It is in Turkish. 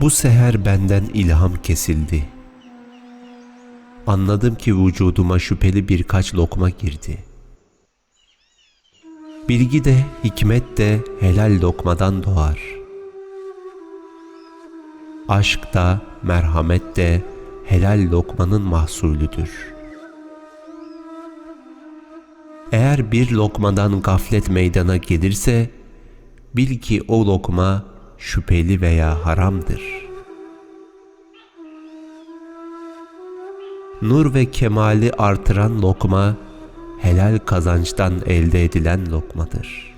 Bu seher benden ilham kesildi. Anladım ki vücuduma şüpheli birkaç lokma girdi. Bilgi de hikmet de helal lokmadan doğar. Aşk da merhamet de helal lokmanın mahsulüdür. Eğer bir lokmadan gaflet meydana gelirse, bil ki o lokma şüpheli veya haramdır. Nur ve kemali artıran lokma, helal kazançtan elde edilen lokmadır.